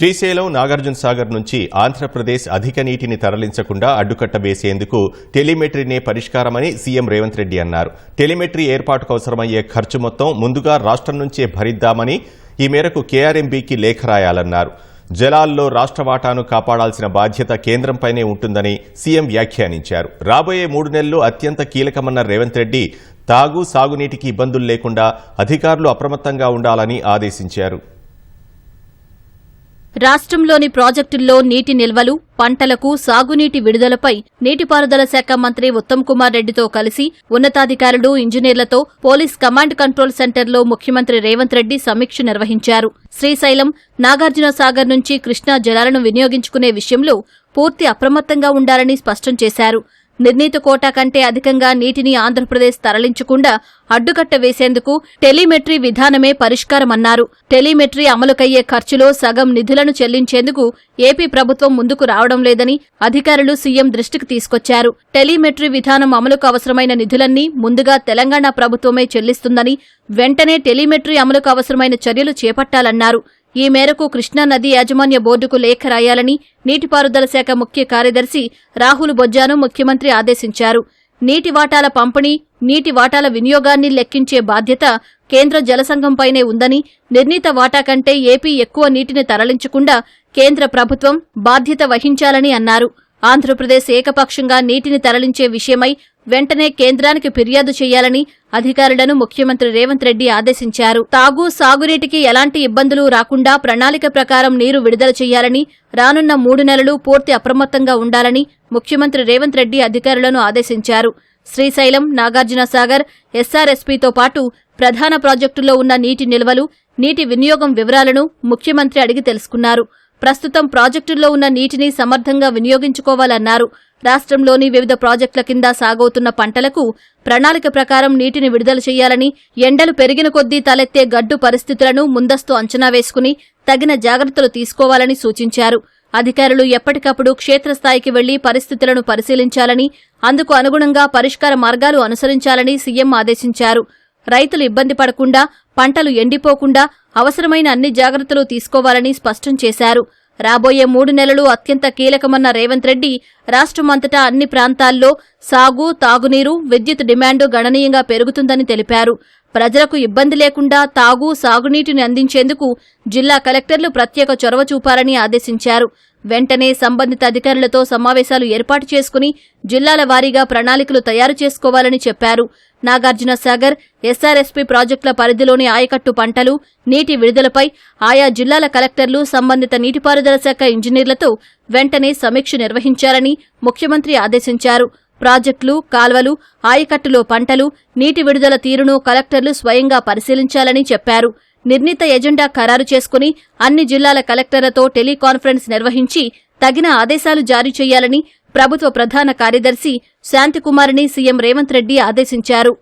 శ్రీశైలం నాగార్జున సాగర్ నుంచి ఆంధ్రప్రదేశ్ అధిక నీటిని తరలించకుండా అడ్డుకట్ట వేసేందుకు టెలిమెట్రీనే పరిష్కారమని సీఎం రేవంత్ రెడ్డి అన్నారు. టెలిమెట్రీ ఏర్పాటుకు అవసరమయ్యే ఖర్చు మొత్తం ముందుగా రాష్ట్రం నుంచే భరిద్దామని ఈ మేరకు కేఆర్ఎంబీకి లేఖ రాయాలన్నారు. జలాల్లో రాష్ట్ర వాటాను కాపాడాల్సిన బాధ్యత కేంద్రంపైనే ఉంటుందని సీఎం వ్యాఖ్యానించారు. రాబోయే మూడు నెలలు అత్యంత కీలకమన్న రేవంత్ రెడ్డి తాగు సాగునీటికి ఇబ్బందులు లేకుండా అధికారులు అప్రమత్తంగా ఉండాలని ఆదేశించారు. రాష్ట్రంలోని ప్రాజెక్టుల్లో నీటి నిల్వలు పంటలకు సాగునీటి విడుదలపై నీటిపారుదల శాఖ మంత్రి ఉత్తమ్ కుమార్ రెడ్డితో కలిసి ఉన్నతాధికారులు ఇంజనీర్లతో పోలీస్ కమాండ్ కంట్రోల్ సెంటర్లో ముఖ్యమంత్రి రేవంత్ రెడ్డి సమీక్ష నిర్వహించారు. శ్రీశైలం నాగార్జున సాగర్ నుంచి కృష్ణా జలాలను వినియోగించుకునే విషయంలో పూర్తి అప్రమత్తంగా ఉండాలని స్పష్టం చేశారు. నిర్ణీత కోటా కంటే అధికంగా నీటిని ఆంధ్రప్రదేశ్ తరలించకుండా అడ్డుకట్ట వేసేందుకు టెలిమెట్రీ విధానమే పరిష్కారమన్నారు. టెలిమెట్రీ అమలుకయ్యే ఖర్చులో సగం నిధులను చెల్లించేందుకు ఏపీ ప్రభుత్వం ముందుకు రావడం లేదని అధికారులు సీఎం దృష్టికి తీసుకొచ్చారు. టెలిమెట్రీ విధానం అమలుకు అవసరమైన నిధులన్నీ ముందుగా తెలంగాణ ప్రభుత్వమే చెల్లిస్తుందని వెంటనే టెలిమెట్రీ అమలుకు అవసరమైన చర్యలు చేపట్టాలన్నారు. ఈ మేరకు కృష్ణా నది యాజమాన్య బోర్డుకు లేఖ రాయాలని నీటిపారుదల శాఖ ముఖ్య కార్యదర్శి రాహుల్ బొజ్జాను ముఖ్యమంత్రి ఆదేశించారు. నీటి వాటాల పంపిణీ నీటి వాటాల వినియోగాన్ని లెక్కించే బాధ్యత కేంద్ర జలసంఘంపైనే ఉందని నిర్ణీత వాటా కంటే ఏపీ ఎక్కువ నీటిని తరలించకుండా కేంద్ర ప్రభుత్వం బాధ్యత వహించాలని అన్నారు. ఆంధ్రప్రదేశ్ ఏకపక్షంగా నీటిని తరలించే విషయమై వెంటనే కేంద్రానికి ఫిర్యాదు చేయాలని అధికారులను ముఖ్యమంత్రి రేవంత్ రెడ్డి ఆదేశించారు. తాగు సాగునీటికి ఎలాంటి ఇబ్బందులు రాకుండా ప్రణాళిక ప్రకారం నీరు విడుదల చేయాలని రానున్న మూడు నెలలు పూర్తి అప్రమత్తంగా ఉండాలని ముఖ్యమంత్రి రేవంత్ రెడ్డి అధికారులను ఆదేశించారు. శ్రీశైలం నాగార్జునసాగర్ ఎస్ఆర్ఎస్పీతో పాటు ప్రధాన ప్రాజెక్టుల్లో ఉన్న నీటి నిల్వలు నీటి వినియోగం వివరాలను ముఖ్యమంత్రి అడిగి తెలుసుకున్నారు. ప్రస్తుతం ప్రాజెక్టుల్లో ఉన్న నీటిని సమర్థంగా వినియోగించుకోవాలన్నారు. రాష్ట్రంలోని వివిధ ప్రాజెక్టుల కింద సాగవుతున్న పంటలకు ప్రణాళిక ప్రకారం నీటిని విడుదల చేయాలని ఎండలు పెరిగిన కొద్దీ తలెత్తే గడ్డు పరిస్థితులను ముందస్తు అంచనా వేసుకుని తగిన జాగ్రత్తలు తీసుకోవాలని సూచించారు. అధికారులు ఎప్పటికప్పుడు క్షేత్రస్థాయికి వెళ్ళి పరిస్థితులను పరిశీలించాలని అందుకు అనుగుణంగా పరిష్కార మార్గాలు అనుసరించాలని సీఎం ఆదేశించారు. రైతులు ఇబ్బంది పడకుండా పంటలు ఎండిపోకుండా అవసరమైన అన్ని జాగ్రత్తలు తీసుకోవాలని స్పష్టం చేశారు. రాబోయే మూడు నెలలు అత్యంత కీలకమన్న రేవంత్ రెడ్డి రాష్ట్రమంతటా అన్ని ప్రాంతాల్లో సాగు తాగునీరు విద్యుత్ డిమాండు గణనీయంగా పెరుగుతుందని తెలిపారు. ప్రజలకు ఇబ్బంది లేకుండా తాగు సాగునీటిని అందించేందుకు జిల్లా కలెక్టర్లు ప్రత్యేక చొరవ చూపాలని ఆదేశించారు. వెంటనే సంబంధిత అధికారులతో సమావేశాలు ఏర్పాటు చేసుకుని జిల్లాల వారీగా ప్రణాళికలు తయారు చేసుకోవాలని చెప్పారు. నాగార్జున సాగర్ ఎస్ఆర్ఎస్పీ ప్రాజెక్టుల పరిధిలోని ఆయకట్టు పంటలు నీటి విడుదలపై ఆయా జిల్లాల కలెక్టర్లు సంబంధిత నీటిపారుదల శాఖ ఇంజనీర్లతో వెంటనే సమీక్ష నిర్వహించాలని ముఖ్యమంత్రి ఆదేశించారు. ప్రాజెక్టులు కాల్వలు ఆయకట్టులో పంటలు నీటి విడుదల తీరును కలెక్టర్లు స్వయంగా పరిశీలించాలని చెప్పారు. నిర్ణీత ఎజెండా ఖరారు చేసుకుని అన్ని జిల్లాల కలెక్టర్లతో టెలికాన్ఫరెన్స్ నిర్వహించి తగిన ఆదేశాలు జారీ చేయాలని ప్రభుత్వ ప్రధాన కార్యదర్శి శాంతికుమారిని సీఎం రేవంత్ రెడ్డి ఆదేశించారు.